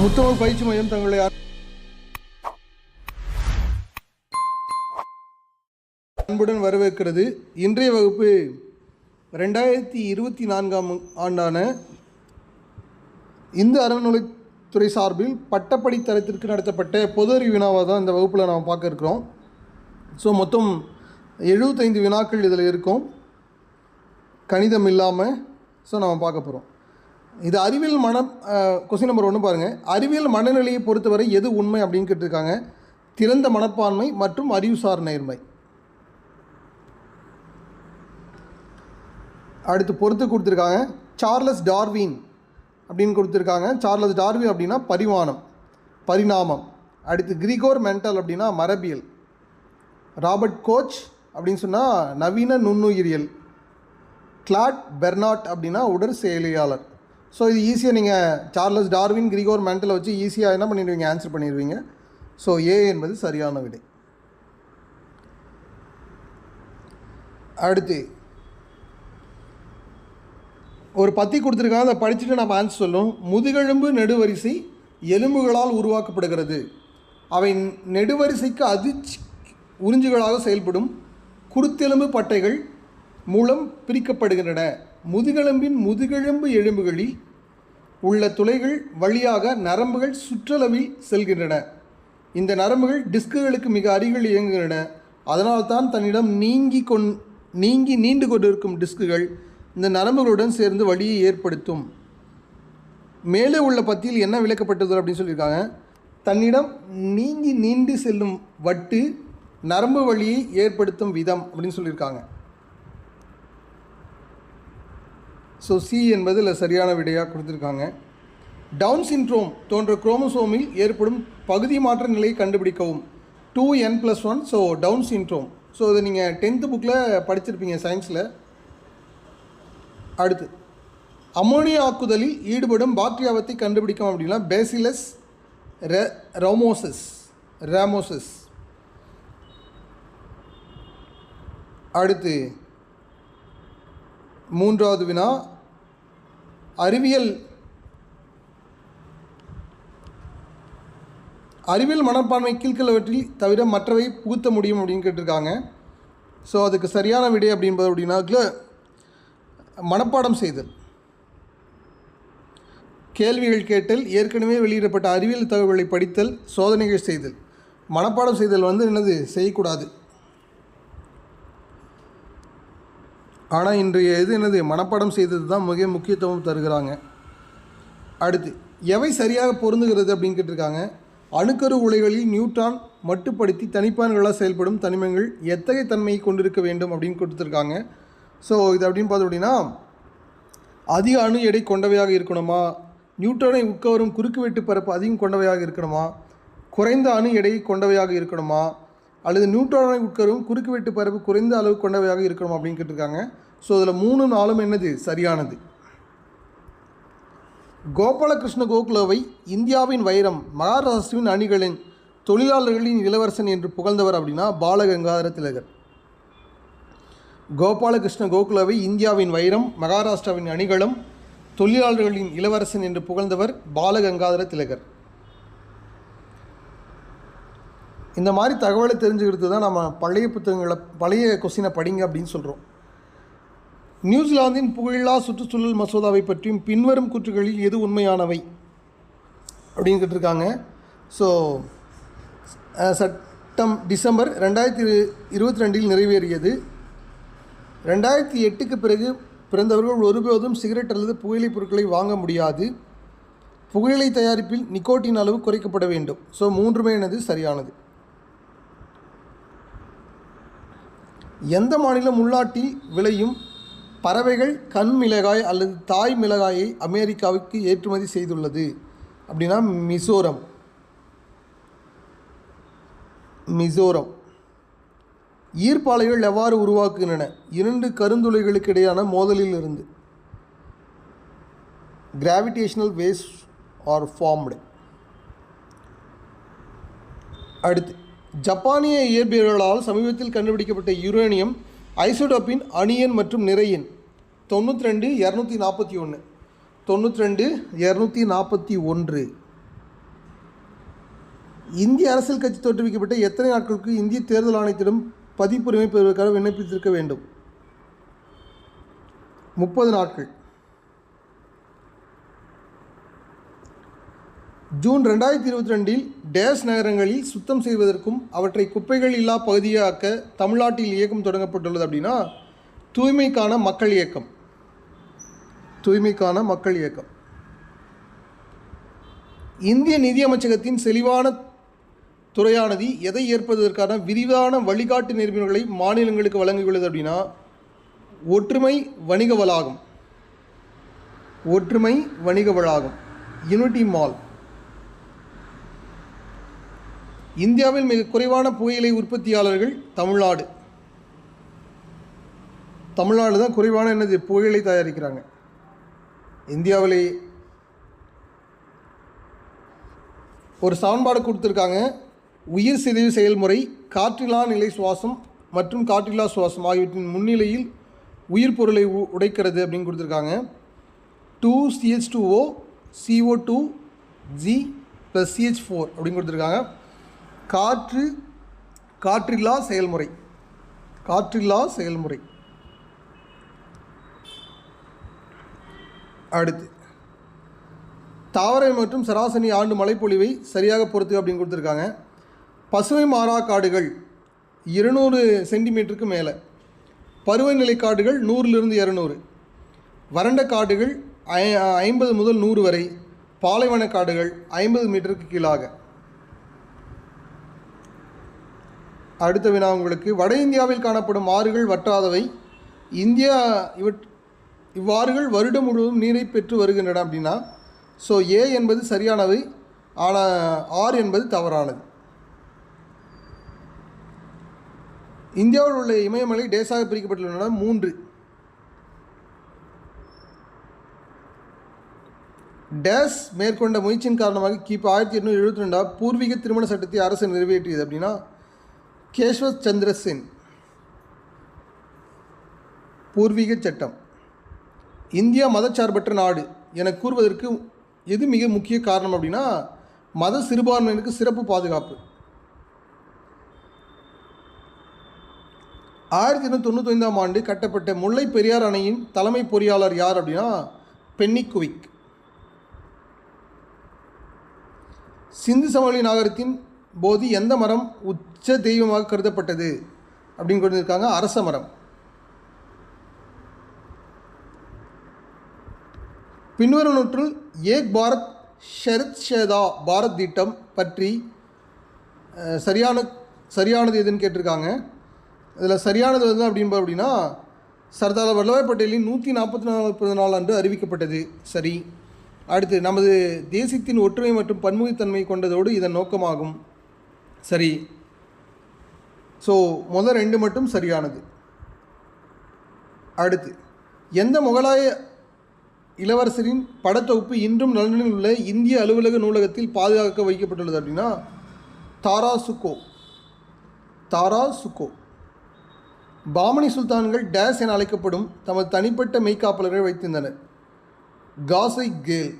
முத்தமிழ் பயிற்சி மையம் தங்களை அன்புடன் வரவேற்கிறது. இன்றைய வகுப்பு ரெண்டாயிரத்தி இருபத்தி நான்காம் ஆண்டான இந்து அறநிலைத்துறை சார்பில் பட்டப்படி தரத்திற்கு நடத்தப்பட்ட பொது அறிவு வினாவாக தான் இந்த வகுப்பில் நாம் பார்க்க இருக்கிறோம். ஸோ மொத்தம் எழுபத்தைந்து வினாக்கள் இதில் இருக்கும். கணிதம் இல்லாமல் ஸோ நம்ம பார்க்க போகிறோம் இது அறிவியல் மன கொஸ்டின் நம்பர் ஒன்று பாருங்கள் அறிவியல் மனநிலையை பொறுத்தவரை எது உண்மை அப்படின்னு கேட்டிருக்காங்க. திறந்த மனப்பான்மை மற்றும் அறிவுசார் நேர்மை. அடுத்து பொறுத்து கொடுத்துருக்காங்க. சார்லஸ் டார்வின் அப்படின்னு கொடுத்துருக்காங்க. சார்லஸ் டார்வின் அப்படின்னா பரிமாணம் பரிணாமம். அடுத்து கிரிகோர் மென்டல் அப்படின்னா மரபியல். ராபர்ட் கோச் அப்படின்னு சொன்னால் நவீன நுண்ணுயிரியல். கிளாட் பெர்னாட் அப்படின்னா உடற் செயலியாளர் ஸோ இது ஈஸியாக நீங்கள் சார்லஸ் டார்வின் கிரிகோர் மென்டலை வச்சு ஈஸியாக என்ன பண்ணிடுவீங்க? ஆன்சர் பண்ணிடுவீங்க. ஸோ ஏ என்பது சரியான விடை. அடுத்து ஒரு பத்தி கொடுத்துருக்காங்க. அதை படிச்சுட்டு நம்ம ஆன்சர் சொல்லும். முதுகெலும்பு நெடுவரிசை எலும்புகளால் உருவாக்கப்படுகிறது. அவை நெடுவரிசைக்கு அதிர்ச்சி உறிஞ்சுகளாக செயல்படும். குருத்தெலும்பு பட்டைகள் மூலம் பிரிக்கப்படுகின்றன. முதுகெலும்பின் முதுகெலும்பு எலும்புகளில் உள்ள துளைகள் வழியாக நரம்புகள் சுற்றளவில் செல்கின்றன. இந்த நரம்புகள் டிஸ்குகளுக்கு மிக அருகில் இயங்குகின்றன. அதனால்தான் தன்னிடம் நீங்கி கொண் நீங்கி நீண்டு கொண்டிருக்கும் டிஸ்குகள் இந்த நரம்புகளுடன் சேர்ந்து வழியை ஏற்படுத்தும். மேலே உள்ள பத்தியில் என்ன விளக்கப்பட்டது அப்படின்னு சொல்லியிருக்காங்க. தன்னிடம் நீங்கி நீண்டு செல்லும் வட்டு நரம்பு வழியை ஏற்படுத்தும் விதம் அப்படின்னு சொல்லியிருக்காங்க. ஸோ சி என்பது இல்லை சரியான விடையாக கொடுத்துருக்காங்க. டவுன் சின்ட்ரோம் தோன்ற குரோமோசோமில் ஏற்படும் பகுதி மாற்ற நிலையை கண்டுபிடிக்கவும். Two n plus one so down syndrome so இதை நீங்கள் டென்த்து புக்கில் படிச்சிருப்பீங்க சயின்ஸில் அடுத்து அமோனியா ஆக்குதலில் ஈடுபடும் பாக்டீரியாவத்தை கண்டுபிடிக்கும் அப்படின்னா பேசிலஸ் ரெ ரோமோசஸ் ரேமோசஸ் அடுத்து மூன்றாவது வினா அறிவியல். அறிவியல் மனப்பான்மை கீழ்கள்ளவற்றில் தவிர மற்றவை புகுத்த முடியும் அப்படின்னு கேட்டிருக்காங்க. ஸோ அதுக்கு சரியான விடை அப்படின்பது அப்படின்னா மனப்பாடம் செய்தல். கேள்விகள் கேட்டல் ஏற்கனவே வெளியிடப்பட்ட அறிவியல் தகவல்களை படித்தல் சோதனைகள் செய்தல். மனப்பாடம் செய்தல் வந்து என்னது? செய்யக்கூடாது. ஆனால் இன்றைய இது என்னது? மனப்பாடம் செய்தது தான் மிக முக்கியத்துவம் தருகிறாங்க. அடுத்து எவை சரியாக பொருந்துகிறது அப்படின்னு கேட்டிருக்காங்க. அணுக்கரு உலைகளில் நியூட்ரான் மட்டுப்படுத்தி தனிப்பான்களாக செயல்படும் தனிமங்கள் எத்தகைய தன்மையை கொண்டிருக்க வேண்டும் அப்படின்னு கொடுத்துருக்காங்க. ஸோ இது அப்படின்னு பார்த்தோம் அப்படின்னா அதிக அணு எடை கொண்டவையாக இருக்கணுமா? நியூட்ரானை உட்கவரும் குறுக்குவெட்டு பரப்பு அதிகம் கொண்டவையாக இருக்கணுமா? குறைந்த அணு எடை கொண்டவையாக இருக்கணுமா? அல்லது நியூட்ரானை உட்கரும் குறுக்குவெட்டு பரப்பு குறைந்த அளவு கொண்டவையாக இருக்கணும் அப்படின்னு கேட்டிருக்காங்க. ஸோ இதில் மூணு நாளும் என்னது? சரியானது. கோபாலகிருஷ்ண கோகுலவை இந்தியாவின் வைரம் மகாராஷ்டிராவின் அணிகளின் தொழிலாளர்களின் இளவரசன் என்று புகழ்ந்தவர் அப்படின்னா பாலகங்காதர திலகர். கோபாலகிருஷ்ண கோகுலவை இந்தியாவின் வைரம் மகாராஷ்டிராவின் அணிகளும் தொழிலாளர்களின் இளவரசன் என்று புகழ்ந்தவர் பாலகங்காதர திலகர். இந்த மாதிரி தகவலை தெரிஞ்சுக்கிறது தான் நம்ம பழைய புத்தகங்களை பழைய கொஸ்டினை படிங்க அப்படின்னு சொல்கிறோம் நியூசிலாந்தின் புகழில்லா சுற்றுச்சூழல் மசோதாவை பற்றியும் பின்வரும் கூற்றுகளில் எது உண்மையானவை அப்படின்னு கேட்டிருக்காங்க ஸோ சட்டம் டிசம்பர் ரெண்டாயிரத்தி இருபத்தி ரெண்டில் நிறைவேறியது. ரெண்டாயிரத்தி எட்டுக்கு பிறகு பிறந்தவர்கள் ஒருபோதும் சிகரெட் அல்லது புகையிலைப் பொருட்களை வாங்க முடியாது. புகையிலை தயாரிப்பில் நிக்கோட்டின் அளவு குறைக்கப்பட வேண்டும். ஸோ மூன்றுமே எனது சரியானது. எந்த மாநிலம் உள்நாட்டில் விளையும் பறவைகள் கண் மிளகாய் அல்லது தாய் மிளகாயை அமெரிக்காவுக்கு ஏற்றுமதி செய்துள்ளது? அப்படின்னா மிசோரம். மிசோரம். ஈர்ப்பாலைகள் எவ்வாறு உருவாக்குகின்றன? இரண்டு கருந்துளைகளுக்கு இடையான மோதலில் இருந்து. கிராவிடேஷனல் வேஸ் ஆர் ஃபார்ம்டு அடுத்து ஜப்பானிய இயற்பியர்களால் சமீபத்தில் கண்டுபிடிக்கப்பட்ட யுரேனியம் ஐசோடோப்பின் அணியன் மற்றும் நிறையன். தொண்ணூற்றி ரெண்டு இரநூத்தி நாற்பத்தி ஒன்று தொண்ணூற்றி ரெண்டு இரநூத்தி நாற்பத்தி ஒன்று. இந்திய அரசியல் கட்சி தோற்றுவிக்கப்பட்ட எத்தனை நாட்களுக்கு இந்திய தேர்தல் ஆணையத்திடம் பதிப்புரிமை பெறுவதற்காக விண்ணப்பித்திருக்க வேண்டும்? முப்பது நாட்கள். ஜூன் ரெண்டாயிரத்தி இருபத்தி ரெண்டில் டேஸ் நகரங்களில் சுத்தம் செய்வதற்கும் அவற்றை குப்பைகள் இல்லா பகுதியாக்க தமிழ்நாட்டில் இயக்கம் தொடங்கப்பட்டுள்ளது அப்படின்னா தூய்மைக்கான மக்கள் இயக்கம். தூய்மைக்கான மக்கள் இயக்கம். இந்திய நிதியமைச்சகத்தின் செழிவான துறையானது எதை ஏற்பதற்கான விரிவான வழிகாட்டு நெறிமுறைகளை மாநிலங்களுக்கு வழங்கியுள்ளது அப்படின்னா ஒற்றுமை வணிக வளாகம். ஒற்றுமை வணிக வளாகம். யூனிட்டி மால் இந்தியாவில் மிக குறைவான புகையிலை உற்பத்தியாளர்கள் தமிழ்நாடு. தமிழ்நாடு தான் குறைவான என்னது? புகையிலை தயாரிக்கிறாங்க. இந்தியாவிலே ஒரு சமன்பாடு கொடுத்துருக்காங்க. உயிர் சிதைவு செயல்முறை காற்றிலா நிலை சுவாசம் மற்றும் காற்றிலா சுவாசம் ஆகியவற்றின் முன்னிலையில் உயிர் பொருளை உ- உடைக்கிறது அப்படின்னு கொடுத்துருக்காங்க. Two CH two O CO two G plus CH four அப்படின்னு கொடுத்துருக்காங்க. காற்று காற்றில்லா செயல்முறை. காற்றில்லா செயல்முறை. அடுத்து. தாவரை மற்றும் சராசரி ஆண்டு மழைப்பொழிவை சரியாக பொறுத்து அப்படின்னு கொடுத்துருக்காங்க. பசுமை மாறா காடுகள் இருநூறு சென்டிமீட்டருக்கு மேலே. பருவநிலை காடுகள் நூறிலிருந்து இரநூறு. வறண்ட காடுகள் ஐ ஐம்பது முதல் நூறு வரை. பாலைவன காடுகள் ஐம்பது மீட்டருக்கு கீழாக. அடுத்த வினா உங்களுக்கு. வட இந்தியாவில் காணப்படும் ஆறுகள் வற்றாதவை இந்தியா இவற் இவ்வாறுகள் வருடம் முழுவதும் நீரை பெற்று வருகின்றன அப்படின்னா ஸோ ஏ என்பது சரியானவை ஆனால் ஆர் என்பது தவறானது. இந்தியாவில் உள்ள இமயமலை டேஸாக பிரிக்கப்பட்டுள்ளன மூன்று. டேஸ் மேற்கொண்ட முயற்சியின் காரணமாக கிபி ஆயிரத்தி எட்நூற்றி எழுபத்தி ரெண்டாம் பூர்வீக திருமண சட்டத்தை அரசு நிறைவேற்றியது அப்படின்னா கேஷ்வத் சந்திர சென் பூர்வீக சட்டம். இந்தியா மதச்சார்பற்ற நாடு என கூறுவதற்கு எது மிக முக்கிய காரணம் அப்படின்னா மத சிறுபான்மையினருக்கு சிறப்பு பாதுகாப்பு. ஆயிரத்தி எண்ணூற்றி ஐந்தாம் ஆண்டு கட்டப்பட்ட முல்லை பெரியார் அணையின் தலைமை பொறியாளர் யார் அப்படின்னா பென்னி குவிக். சிந்து சமவெளி நாகரத்தின் போது எந்த மரம் உச்ச தெய்வமாக கருதப்பட்டது அப்படின்னு கொடுத்துருக்காங்க. அரச மரம். பின்வரும் நூற்றில் ஏக் பாரத் ஷரத் ஷேதா பாரத் திட்டம் பற்றி சரியான சரியானது எதுன்னு கேட்டிருக்காங்க. இதில் சரியானது வந்து அப்படின்னு அப்படின்னா சர்தார் வல்லபாய் பட்டேலின் நூற்றி நாற்பத்தி நாலு பிறந்த நாள் அன்று அறிவிக்கப்பட்டது. சரி. அடுத்து நமது தேசத்தின் ஒற்றுமை மற்றும் பன்முகத்தன்மை கொண்டதோடு இதன் நோக்கமாகும். சரி. ஸோ முதல் ரெண்டு மட்டும் சரியானது. அடுத்து எந்த முகலாய இளவரசரின் படத்தொகுப்பு இன்றும் லண்டனில் உள்ள இந்திய அலுவலக நூலகத்தில் பாதுகாக்க வைக்கப்பட்டுள்ளது அப்படின்னா தாரா சுக்கோ தாரா சுக்கோ பாமனி சுல்தான்கள் டேஸ் என அழைக்கப்படும் தமது தனிப்பட்ட மெய்க்காப்பலரை வைத்திருந்தனர். காசை கேல்.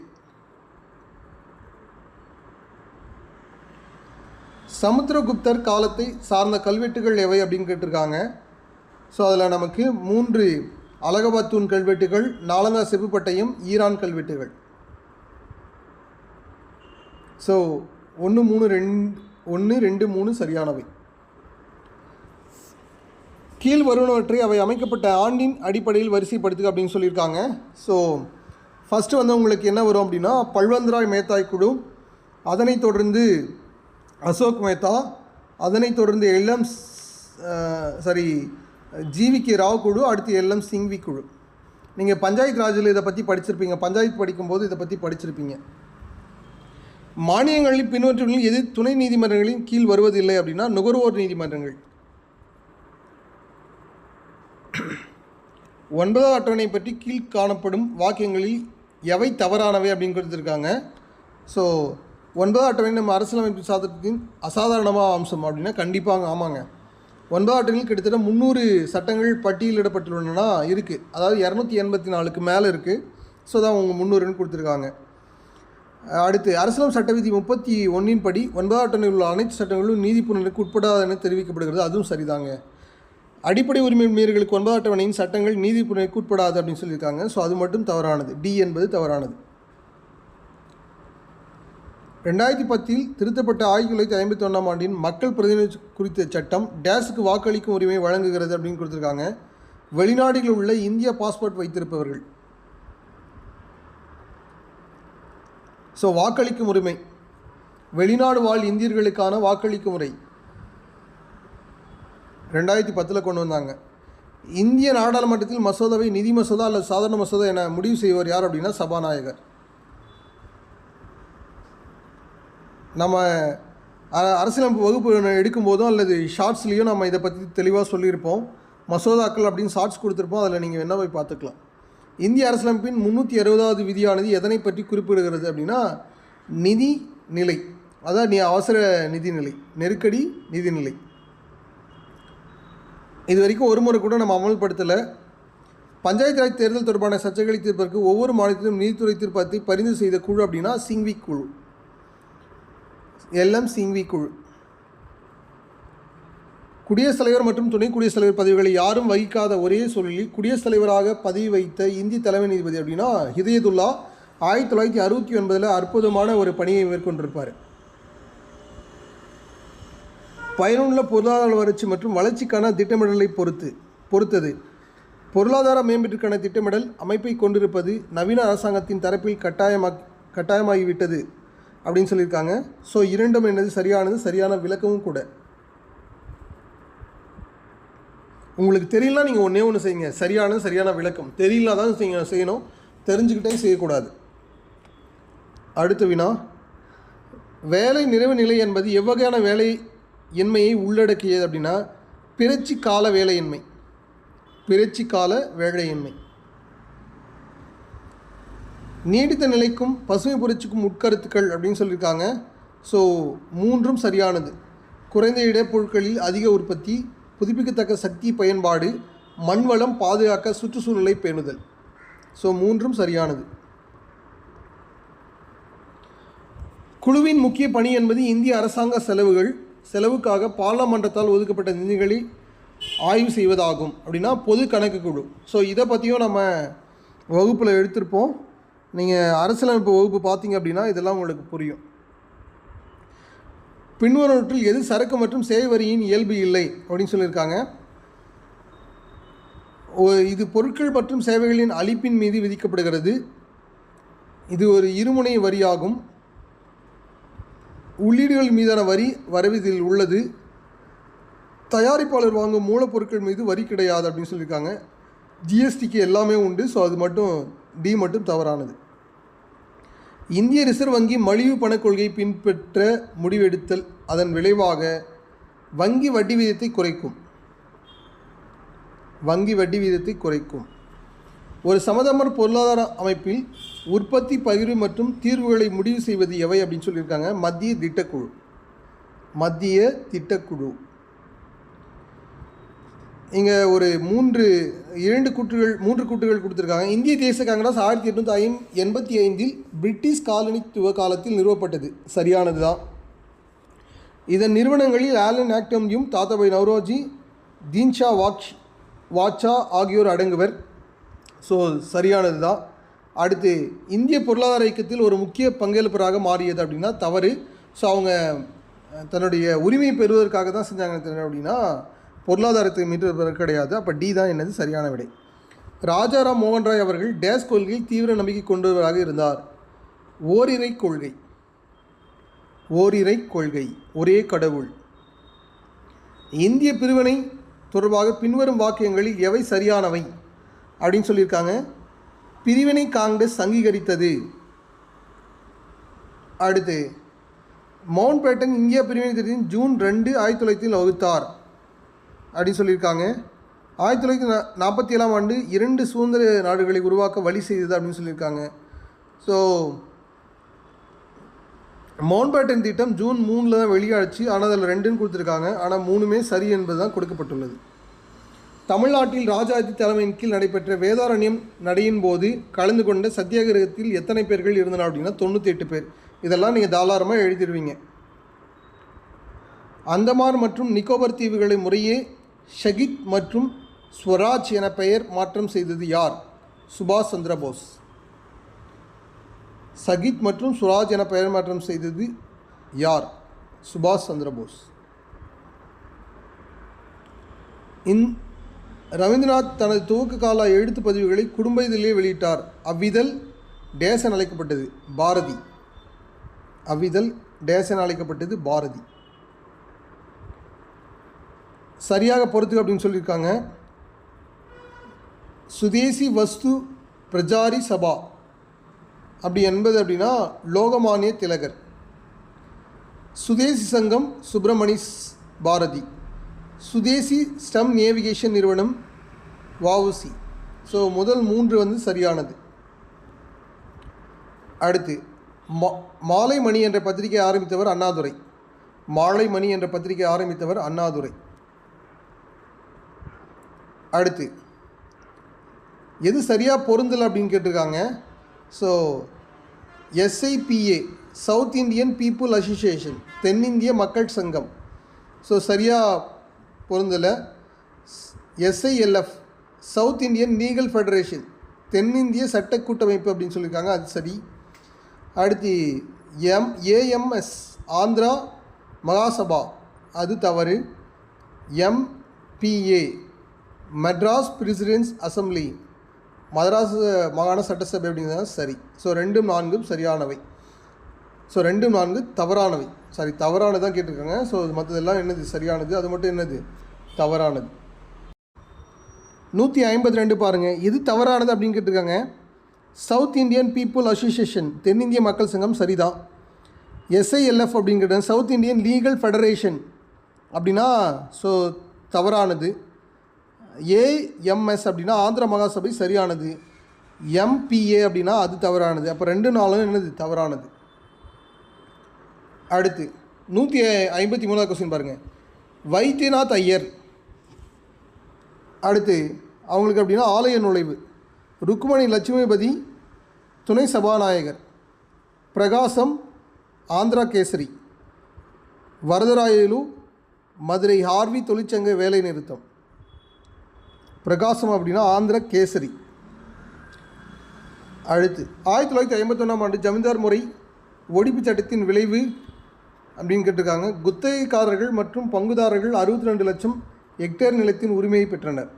சமுத்திரகுப்தர் காலத்தை சார்ந்த கல்வெட்டுகள் எவை அப்படின்னு கேட்டிருக்காங்க. ஸோ அதில் நமக்கு மூன்று அலகபாத்தூன் கல்வெட்டுகள் நாலந்தா செப்புப்பட்டையும் ஈரான் கல்வெட்டுகள். ஸோ ஒன்று மூணு ரெண்டு ஒன்று ரெண்டு மூணு சரியானவை. கீழ் வருவனவற்றை அவை அமைக்கப்பட்ட ஆண்டின் அடிப்படையில் வரிசைப்படுத்துக அப்படின்னு சொல்லியிருக்காங்க. ஸோ ஃபஸ்ட்டு வந்து உங்களுக்கு என்ன வரும் அப்படின்னா பல்வந்தராய் மேத்தாய் குழு அதனைத் தொடர்ந்து அசோக் மேத்தா அதனைத் தொடர்ந்து எல்எம் சாரி ஜிவிகே ராவ் குழு அடுத்து எல்எம் சிங்வி குழு. நீங்கள் பஞ்சாயத்து ராஜில் இதை பற்றி படிச்சிருப்பீங்க. பஞ்சாயத்து படிக்கும்போது இதை பற்றி படிச்சிருப்பீங்க. மானியங்களில் பின்வற்றுகளில் எது துணை நீதிமன்றங்களின் கீழ் வருவதில்லை அப்படின்னா நுகர்வோர் நீதிமன்றங்கள். ஒன்பதாம் அட்டவணை பற்றி கீழ் காணப்படும் வாக்கியங்களில் எவை தவறானவை அப்படின்னு கொடுத்துருக்காங்க. ஸோ ஒன்பதாம் அட்டவணை நம்ம அரசியலமைப்பு சாதத்தின் அசாதாரணமாக அம்சம் அப்படின்னா கண்டிப்பாங்க ஆமாங்க. ஒன்பதாம் அட்டவணையில் கிட்டத்தட்ட முந்நூறு சட்டங்கள் பட்டியலிடப்பட்டுள்ளனா இருக்குது அதாவது இரநூத்தி எண்பத்தி நாலுக்கு மேலே இருக்குது ஸோ தான் அவங்க முந்நூறுன்னு கொடுத்துருக்காங்க. அடுத்து அரசியலம் சட்ட விதி முப்பத்தி ஒன்றின் படி ஒன்பதாம் அட்டவணையில் உள்ள அனைத்து சட்டங்களும் நீதிப்புணருக்கு உட்படாது என தெரிவிக்கப்படுகிறது. அதுவும் சரிதாங்க. அடிப்படை உரிமை மீறல்களுக்கு ஒன்பதாம் அட்டவணையின் சட்டங்கள் நீதிப்புணருக்கு உட்படாது அப்படின்னு சொல்லியிருக்காங்க. ஸோ அது மட்டும் தவறானது. டி என்பது தவறானது. ரெண்டாயிரத்தி பத்தில் திருத்தப்பட்ட ஆயிரத்தி தொள்ளாயிரத்தி ஐம்பத்தி ஒன்றாம் ஆண்டின் மக்கள் பிரதிநிதி குறித்த சட்டம் டேஸுக்கு வாக்களிக்கும் உரிமை வழங்குகிறது அப்படின்னு கொடுத்துருக்காங்க. வெளிநாடுகளில் உள்ள இந்திய பாஸ்போர்ட் வைத்திருப்பவர்கள். ஸோ வாக்களிக்கும் உரிமை. வெளிநாடு வாழ் இந்தியர்களுக்கான வாக்களிக்கும் முறை ரெண்டாயிரத்தி பத்தில் கொண்டு வந்தாங்க. இந்திய நாடாளுமன்றத்தில் மசோதாவை நிதி மசோதா அல்லது சாதாரண மசோதா என முடிவு செய்வார் யார் அப்படின்னா சபாநாயகர். நம்ம அரசியலமைப்பு வகுப்பு எடுக்கும்போதும் அல்லது ஷார்ட்ஸ்லேயும் நம்ம இதை பற்றி தெளிவாக சொல்லியிருப்போம். மசோதாக்கள் அப்படின்னு ஷார்ட்ஸ் கொடுத்துருப்போம். அதில் நீங்கள் என்ன போய் பார்த்துக்கலாம். இந்திய அரசியலமைப்பின் முந்நூற்றி அறுபதாவது விதியானது எதனை பற்றி குறிப்பிடுகிறது அப்படின்னா நிதி நிலை. அதான் நீ அவசர நிதிநிலை நெருக்கடி நிதிநிலை இது வரைக்கும் ஒரு முறை கூட நம்ம அமல்படுத்தலை. பஞ்சாயத்து ராஜ் தேர்தல் தொடர்பான சர்ச்சைகளை தீர்ப்பதற்கு ஒவ்வொரு மாநிலத்திலும் நீதித்துறை தீர்ப்பத்தை பரிந்து செய்த குழு அப்படின்னா சிங்வி குழு. எல்எம் சிங்வி குழு. குடியரசுத் தலைவர் மற்றும் துணை குடியரசுத் தலைவர் பதவிகளை யாரும் வகிக்காத ஒரே சூழலில் குடியரசுத் தலைவராக பதவி வைத்த இந்திய தலைமை நீதிபதி அப்படின்னா ஹிதயதுல்லா ஆயிரத்தி தொள்ளாயிரத்தி அறுபத்தி ஒன்பதில் அற்புதமான ஒரு பணியை மேற்கொண்டிருப்பார். பயனுள்ள பொருளாதார வளர்ச்சி மற்றும் வளர்ச்சிக்கான திட்டமிடலை பொறுத்து பொறுத்தது. பொருளாதார மேம்பாட்டிற்கான திட்டமிடல் அமைப்பை கொண்டிருப்பது நவீன அரசாங்கத்தின் தரப்பில் கட்டாயமா கட்டாயமாகிவிட்டது. அப்படின்னு சொல்லியிருக்காங்க. ஸோ இரண்டும் என்னது? சரியானது சரியான விளக்கமும் கூட. உங்களுக்கு தெரியலனா நீங்கள் ஒன்றே ஒன்று செய்யுங்க. சரியானது சரியான விளக்கம். தெரியல தான் செய்ய செய்யணும். தெரிஞ்சுக்கிட்டே செய்யக்கூடாது. அடுத்த வினா. வேலை நிறைவு நிலை என்பது எவ்வகையான வேலை இன்மையை உள்ளடக்கியது அப்படின்னா பிறச்சி கால வேலையின்மை பிறச்சி கால வேலையின்மை நீடித்த நிலைக்கும் பசுமை புரட்சிக்கும் உட்கருத்துக்கள் அப்படின்னு சொல்லியிருக்காங்க. ஸோ மூன்றும் சரியானது. குறைந்த இடப்பொருட்களில் அதிக உற்பத்தி புதுப்பிக்கத்தக்க சக்தி பயன்பாடு மண்வளம் பாதுகாக்க சுற்றுச்சூழலை பேணுதல். ஸோ மூன்றும் சரியானது. குழுவின் முக்கிய பணி என்பது இந்திய அரசாங்க செலவுகள் செலவுக்காக பாராளுமன்றத்தால் ஒதுக்கப்பட்ட நிதிகளை ஆய்வு செய்வதாகும். அப்படின்னா பொது கணக்கு குழு. ஸோ இதை பற்றியும் நம்ம வகுப்பில் எடுத்திருப்போம். நீங்கள் அரசியலமைப்பு வகுப்பு பார்த்தீங்க அப்படின்னா இதெல்லாம் உங்களுக்கு புரியும். பின்வருவற்றில் எது சரக்கு மற்றும் சேவை வரியின் இயல்பு இல்லை அப்படின்னு சொல்லியிருக்காங்க. இது பொருட்கள் மற்றும் சேவைகளின் அளிப்பின் மீது விதிக்கப்படுகிறது. இது ஒரு இருமுனை வரியாகும். உள்ளீடுகள் மீதான வரி வரவிதில் உள்ளது. தயாரிப்பாளர் வாங்கும் மூலப்பொருட்கள் மீது வரி கிடையாது அப்படின்னு சொல்லியிருக்காங்க. ஜிஎஸ்டிக்கு எல்லாமே உண்டு ஸோ அது மட்டும் டி மட்டும் தவறானது. இந்திய ரிசர்வ் வங்கி மலிவு பணக் கொள்கையை பின்பற்ற முடிவெடுத்தல் அதன் விளைவாக வங்கி வட்டி வீதத்தை குறைக்கும். வங்கி வட்டி வீதத்தை குறைக்கும். ஒரு சமதமர் பொருளாதார அமைப்பில் உற்பத்தி பகிர்வு மற்றும் தீர்வுகளை முடிவு செய்வது எவை அப்படின்னு சொல்லியிருக்காங்க. மத்திய திட்டக்குழு. மத்திய திட்டக்குழு. இங்கே ஒரு மூன்று இரண்டு கூற்றுகள் மூன்று கூற்றுகள் கொடுத்துருக்காங்க. இந்திய தேசிய காங்கிரஸ் ஆயிரத்தி எட்நூற்றி ஐம் எண்பத்தி ஐந்தில் பிரிட்டிஷ் காலனித்துவ காலத்தில் நிறுவப்பட்டது. சரியானது தான் இதன் நிறுவனங்களில் ஆலன் ஆக்டம்யும் தாத்தாபாய் நவ்ரோஜி தீன்ஷா வாக்ஷ் வாட்சா ஆகியோர் அடங்குவர். ஸோ சரியானது தான் அடுத்து இந்திய பொருளாதார இயக்கத்தில் ஒரு முக்கிய பங்கேற்பராக மாறியது அப்படின்னா தவறு. ஸோ அவங்க தன்னுடைய உரிமையை பெறுவதற்காக தான் செஞ்சாங்க அப்படின்னா பொருளாதாரத்தை மீட்டெடுப்பதற்கு கிடையாது. அப்போ டி தான் என்னது? சரியான விடை. ராஜாராம் மோகன் ராய் அவர்கள் டேஸ் கொள்கையில் தீவிர நம்பிக்கை கொண்டவராக இருந்தார். ஓரிரை கொள்கை. ஓரிரை கொள்கை. ஒரே கடவுள். இந்திய பிரிவினை தொடர்பாக பின்வரும் வாக்கியங்களில் எவை சரியானவை? அப்படின்னு சொல்லியிருக்காங்க. பிரிவினை காங்கிரஸ் அங்கீகரித்தது. அடுத்து மவுண்ட் பேட்டன் இந்தியா பிரிவினை திட்டத்தின் ஜூன் ரெண்டு ஆயிரத்தி தொள்ளாயிரத்தில் வகுத்தார். அப்படின்னு சொல்லியிருக்காங்க. ஆயிரத்தி தொள்ளாயிரத்தி நா நாற்பத்தி ஏழாம் ஆண்டு இரண்டு சுதந்திர நாடுகளை உருவாக்க வழி செய்தது அப்படின்னு சொல்லியிருக்காங்க. ஸோ மவுண்ட்பேட்டன் திட்டம் ஜூன் மூணில் தான் வெளியாச்சு. ஆனால் அதில் ரெண்டுன்னு கொடுத்துருக்காங்க. ஆனால் மூணுமே சரி என்பது தான் கொடுக்கப்பட்டுள்ளது. தமிழ்நாட்டில் ராஜாஜி தலைமையின் கீழ் நடைபெற்ற வேதாரண்யம் நடையின் போது கலந்து கொண்ட சத்தியாகிரகத்தில் எத்தனை பேர்கள் இருந்தனர் அப்படின்னா தொண்ணூற்றி எட்டு பேர். இதெல்லாம் நீங்கள் தாராளமாக எழுதிடுவீங்க. அந்தமான் மற்றும் நிக்கோபர் தீவுகளை முறையே ஷகித் மற்றும் ஸ்வராஜ் என பெயர் மாற்றம் செய்தது யார்? சுபாஷ் சந்திர போஸ். சகித் மற்றும் சுராஜ் என பெயர் மாற்றம் செய்தது யார்? சுபாஷ் சந்திர போஸ். இந் ரவீந்திரநாத் தனது துவக்க கால எழுத்து பதிவுகளை குடும்ப இதழிலே வெளியிட்டார் அவ்விதழ் டேசன் அழைக்கப்பட்டது பாரதி. அவ்விதழ் டேசன் அழைக்கப்பட்டது பாரதி. சரியாக பொறுத்து அப்படின்னு சொல்லியிருக்காங்க. சுதேசி வஸ்து பிரஜாரி சபா. அப்படி என்பது அப்படின்னா லோகமானிய திலகர். சுதேசி சங்கம் சுப்பிரமணி பாரதி. சுதேசி ஸ்டம் நேவிகேஷன் நிறுவனம் வஉசி. ஸோ முதல் மூன்று வந்து சரியானது. அடுத்து மா மாலை மணி என்ற பத்திரிகை ஆரம்பித்தவர் அண்ணாதுரை. மாலை மணி என்ற பத்திரிகை ஆரம்பித்தவர் அண்ணாதுரை. அடுத்து எது சரியாக பொருந்தலை அப்படின்னு கேட்டிருக்காங்க. So SIPA South Indian people association தென்னிந்திய மக்கள் சங்கம். ஸோ சரியாக பொருந்தலை. SILF South Indian legal federation தென்னிந்திய சட்ட கூட்டமைப்பு அப்படின்னு சொல்லியிருக்காங்க. அது சரி. அடுத்து எம் ஏஎம்எஸ் ஆந்திரா மகாசபா அது தவறு. MBA Madras presidency assembly. Madras மாகாண சட்டசபை அப்படிங்கிறது சரி. ஸோ ரெண்டும் நான்கும் சரியானவை. ஸோ ரெண்டும் நான்கு தவறானவை. சாரி தவறானது தான் கேட்டிருக்காங்க. ஸோ மற்றதெல்லாம் என்னது? சரியானது. அது மட்டும் என்னது? தவறானது. நூற்றி ஐம்பத்தி ரெண்டு பாருங்கள் எது தவறானது அப்படின்னு கேட்டிருக்காங்க? சவுத் இந்தியன் பீப்புள் அசோசியேஷன் தென்னிந்திய மக்கள் சங்கம் சரிதான். எஸ்ஐஎல்எஃப் அப்படின்னு கேட்டாங்க. சவுத் இந்தியன் லீகல் ஃபெடரேஷன் அப்படின்னா ஸோ தவறானது. ஏஎம்எஸ் அப்படின்னா ஆந்திர மகாசபை சரியானது. எம்பிஏ அப்படின்னா அது தவறானது. அப்போ ரெண்டு நாளும் என்னது? தவறானது. அடுத்து நூற்றி ஐம்பத்தி மூணாவது கொஸ்டின் பாருங்கள் வைத்தியநாத் ஐயர். அடுத்து அவங்களுக்கு அப்படின்னா ஆலய நுழைவு. ருக்மணி லட்சுமிபதி துணை சபாநாயகர். பிரகாசம் ஆந்திரா கேசரி. வரதராயலு மதுரை ஹார்வி தொழிற்சங்க வேலை நிறுத்தம். பிரகாசம் அப்படின்னா ஆந்திர கேசரி. அடுத்து ஆயிரத்தி தொள்ளாயிரத்தி ஐம்பத்தொன்னாம் ஆண்டு ஜமீன்தார் முறை ஒடிப்பு சட்டத்தின் விளைவு அப்படின்னு கேட்டிருக்காங்க. குத்தகைக்காரர்கள் மற்றும் பங்குதாரர்கள் அறுபத்தி ரெண்டு லட்சம் ஹெக்டேர் நிலத்தின் உரிமையை பெற்றனர்.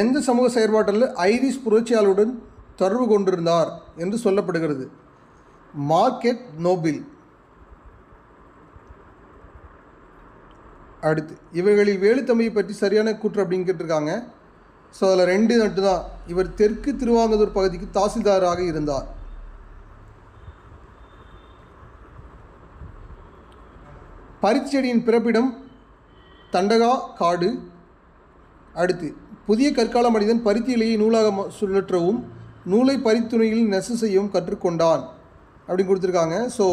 எந்த சமூக செயற்பாட்டில் ஐரிஷ் புரட்சியாளருடன் தொடர்பு கொண்டிருந்தார் என்று சொல்லப்படுகிறது. மார்க்கெட் நோபில். அடுத்து இவர்களில் வேலுத்தம்பியை பற்றி சரியான கூற்று அப்படின்னு கேட்டிருக்காங்க. ஸோ அதில் ரெண்டு நட்டு தான் இவர் தெற்கு திருவாங்கதூர் பகுதிக்கு தாசில்தாராக இருந்தார். பரிச்செடியின் பிறப்பிடம் தண்டகா காடு. அடுத்து புதிய கற்கால மனிதன் பருத்தி இலையை நூலாக சுழற்றவும் நூலை பரித்துணையில் நெசு செய்யவும் கற்றுக்கொண்டான் அப்படின்னு கொடுத்துருக்காங்க. ஸோ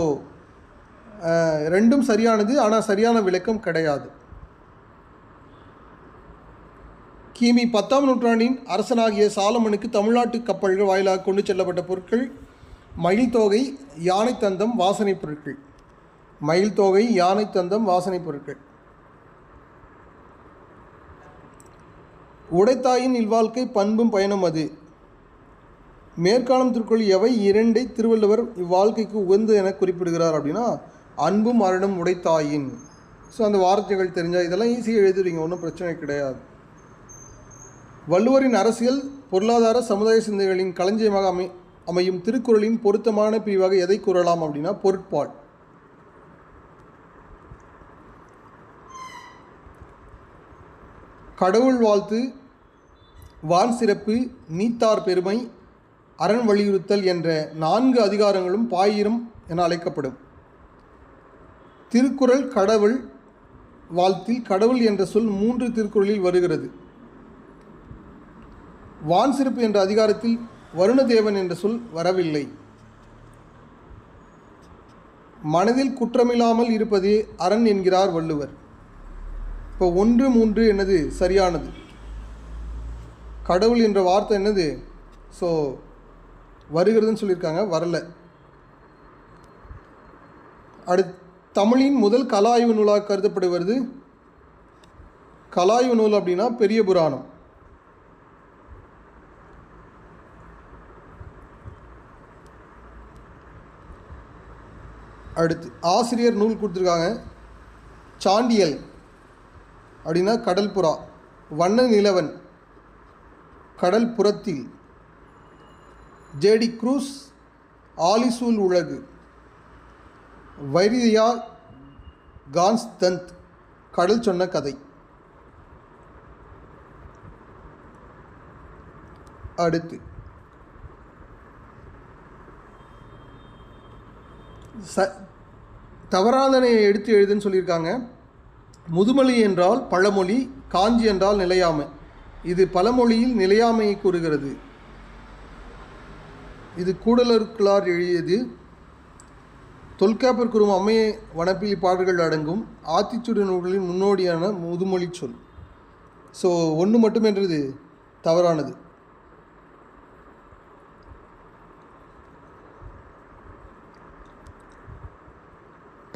ரெண்டும் சரியானது ஆனால் சரியான விளக்கம் கிடையாது. கிமி பத்தாம் நூற்றாண்டின் அரசனாகிய சாலமனுக்கு தமிழ்நாட்டு கப்பல்கள் வாயிலாக கொண்டு செல்லப்பட்ட பொருட்கள் மயில் தொகை யானை தந்தம் வாசனை பொருட்கள். மயில் தோகை யானை தந்தம் வாசனை பொருட்கள். உடைத்தாயின் இல்வாழ்க்கை பண்பும் பயணம் அது. மேற்காலம் திருக்குறள் எவை இரண்டை திருவள்ளுவர் இவ்வாழ்க்கைக்கு உகந்து என குறிப்பிடுகிறார் அப்படின்னா அன்பும் அருணும் உடைத்தாயின். ஸோ அந்த வார்த்தைகள் தெரிஞ்சால் இதெல்லாம் ஈஸியாக எழுதுறீங்க ஒன்றும் பிரச்சனை கிடையாது. வள்ளுவரின் அரசியல் பொருளாதார சமுதாய சிந்தனைகளின் களஞ்சியமாக அமை அமையும் திருக்குறளின் பொருத்தமான பிரிவாக எதை கூறலாம் அப்படின்னா பொருட்பால் கடவுள் வாழ்த்து வான் சிறப்பு நீத்தார் பெருமை அரண் வலியுறுத்தல் என்ற நான்கு அதிகாரங்களும் பாயிரம் என அழைக்கப்படும். திருக்குறள் கடவுள் வாழ்த்தில் கடவுள் என்ற சொல் மூன்று திருக்குறளில் வருகிறது. வான் சிறப்பு என்ற அதிகாரத்தில் வருணதேவன் என்ற சொல் வரவில்லை. மனதில் குற்றமில்லாமல் இருப்பதே அரண் என்கிறார் வள்ளுவர். இப்போ ஒன்று மூன்று என்னது? சரியானது. கடவுள் என்ற வார்த்தை என்னது? ஸோ வருகிறதுன்னு சொல்லியிருக்காங்க வரல. அடுத்து தமிழின் முதல் கலாய்வு நூலாக கருதப்படுவது கலாய்வு நூல் அப்படின்னா பெரிய புராணம். அடுத்து ஆசிரியர் நூல் கொடுத்துருக்காங்க. சாண்டியல் அப்படின்னா கடல் புறா. வண்ண நிலவன் கடல் புறத்தில். ஜேடி க்ரூஸ் ஆலிசூல் உலகு. வைரியா கான்ஸ்தந்த் கடல் சொன்ன கதை. அடுத்து. ச தவறாதனை எடுத்து எழுதுன்னு சொல்லியிருக்காங்க. முதுமொழி என்றால் பழமொழி காஞ்சி என்றால் நிலையாமை. இது பழமொழியில் நிலையாமையை கூறுகிறது. இது கூடலருக்குளார் எழுதியது தொல்காப்பர் குறும் அம்மைய வனப்பிலி பாடல்கள் அடங்கும் ஆத்திச்சுடு நூல்களின் முன்னோடியான முதுமொழி சொல். ஸோ ஒன்று மட்டுமென்றது தவறானது.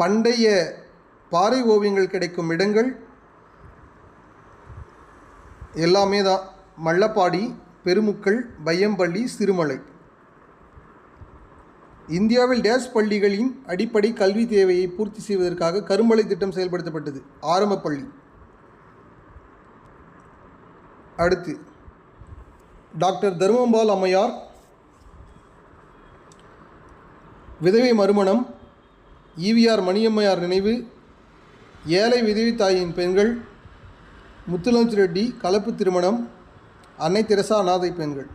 பண்டைய பாறை ஓவியங்கள் கிடைக்கும் இடங்கள் எல்லாமே தான் மல்லப்பாடி பெருமுக்கள் பையம்பள்ளி சிறுமலை. இந்தியாவில் டேஸ் பள்ளிகளின் அடிப்படை கல்வி தேவையை பூர்த்தி செய்வதற்காக கரும்பலை திட்டம் செயல்படுத்தப்பட்டது. ஆரம்ப பள்ளி. அடுத்து டாக்டர் தர்மம்பால் அம்மையார் விதவை மறுமணம் ஈவிஆர் மணியம்மையார் நினைவு ஏழை விதவி தாயின் பெண்கள் முத்துலஞ்ச் ரெட்டி கலப்பு திருமணம் அன்னை தெரசா அநாதை பெண்கள்.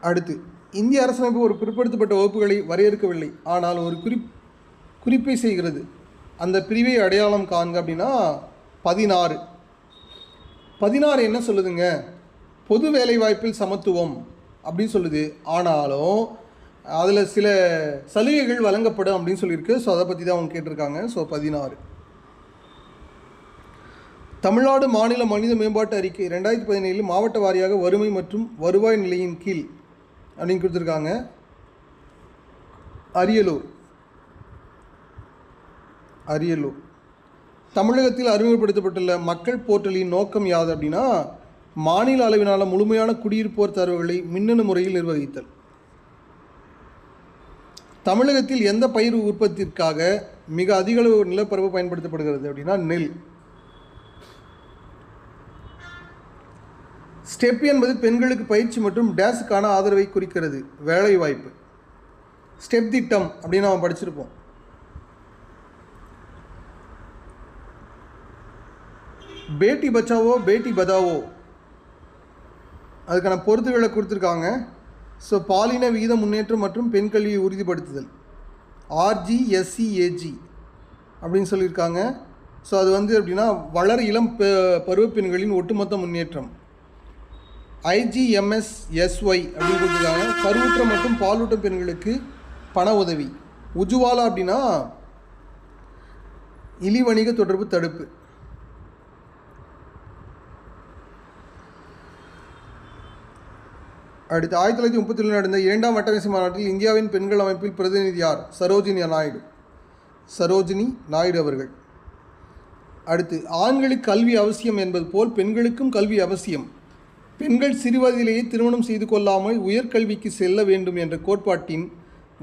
அடுத்து இந்திய அரசமைப்பு ஒரு பிற்படுத்தப்பட்ட வகுப்புகளை வரையறுக்கவில்லை. ஆனால் ஒரு குறிப் குறிப்பை செய்கிறது. அந்த பிரிவை அடையாளம் காண்க அப்படின்னா பதினாறு. பதினாறு என்ன சொல்லுதுங்க? பொது வேலைவாய்ப்பில் சமத்துவம் அப்படின்னு சொல்லுது. ஆனாலும் அதில் சில சலுகைகள் வழங்கப்படும் அப்படின்னு சொல்லியிருக்கு. ஸோ அதை பற்றி தான் அவங்க கேட்டிருக்காங்க. ஸோ பதினாறு. தமிழ்நாடு மாநில மனித மேம்பாட்டு அறிக்கை ரெண்டாயிரத்தி பதினேழு மாவட்ட வாரியாக வறுமை மற்றும் வருவாய் நிலையின் கீழ் அப்படின்னு கொடுத்துருக்காங்க. அரியலூர். அரியலூர். தமிழகத்தில் அறிமுகப்படுத்தப்பட்டுள்ள மக்கள் போர்ட்டலின் நோக்கம் யாது அப்படின்னா மாநில அளவிலான முழுமையான குடியிருப்போர் தரவுகளை மின்னணு முறையில் நிர்வகித்தல். தமிழகத்தில் எந்த பயிர் உற்பத்திற்காக மிக அதிக அளவு நிலப்பரப்பு பயன்படுத்தப்படுகிறது அப்படின்னா நெல். ஸ்டெப் என்பது பெண்களுக்கு பயிற்சி மற்றும் டேஸுக்கான ஆதரவை குறிக்கிறது. வேலை வாய்ப்பு ஸ்டெப் திட்டம் அப்படின்னு நம்ம படிச்சிருப்போம். பேட்டி பச்சாவோ பேட்டி பதாவோ. அதுக்கான பொறுத்துகளை கொடுத்துருக்காங்க. ஸோ பாலின விகித முன்னேற்றம் மற்றும் பெண் கல்வியை உறுதிப்படுத்துதல். ஆர்ஜிஎஸ்சிஏஜி அப்படின்னு சொல்லியிருக்காங்க. ஸோ அது வந்து எப்படின்னா வளர் இளம் பருவ பெண்களின் ஒட்டுமொத்த முன்னேற்றம். ஐஜிஎம்எஸ்எஸ்ஒய் அப்படின்னு கொடுத்துருக்காங்க. கருவுற்ற மற்றும் பாலூட்ட பெண்களுக்கு பண உதவி. உஜுவாலா அப்படின்னா இலி வணிக தொடர்பு தடுப்பு. அடுத்து ஆயிரத்தி தொள்ளாயிரத்தி முப்பத்தி நடந்த இரண்டாம் வட்டமேசை மாநாட்டில் இந்தியாவின் பெண்கள் அமைப்பில் பிரதிநிதி யார்? சரோஜினி நாயுடு. சரோஜினி நாயுடு அவர்கள். அடுத்து ஆண்களுக்கு கல்வி அவசியம் என்பது போல் பெண்களுக்கும் கல்வி அவசியம். பெண்கள் சிறுவயதிலேயே திருமணம் செய்து கொள்ளாமல் உயர்கல்விக்கு செல்ல வேண்டும் என்ற கோட்பாட்டின்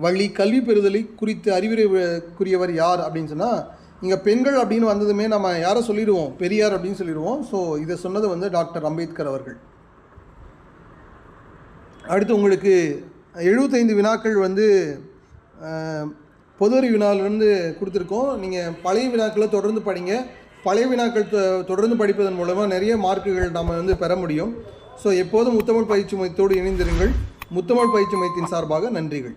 வழி கல்வி பெறுதலை குறித்து அறிவுரைக்குரியவர் யார் அப்படின்னு சொன்னால் இங்கே பெண்கள் அப்படின்னு வந்ததுமே நம்ம யாரை சொல்லிடுவோம் பெரியார் அப்படின்னு சொல்லிடுவோம். ஸோ இதை சொன்னது வந்து டாக்டர் அம்பேத்கர் அவர்கள். அடுத்து உங்களுக்கு எழுபத்தைந்து வினாக்கள் வந்து பொது அறிவு வினாவிலிருந்து கொடுத்துருக்கோம். நீங்கள் பழைய வினாக்களை தொடர்ந்து படிங்க. பழைய வினாக்கள் தொடர்ந்து படிப்பதன் மூலமாக நிறைய மார்க்குகள் நம்ம வந்து பெற முடியும். ஸோ எப்போதும் முத்தமிழ் பயிற்சி மையத்தோடு இணைந்திருங்கள். முத்தமிழ் பயிற்சி மையத்தின் சார்பாக நன்றிகள்.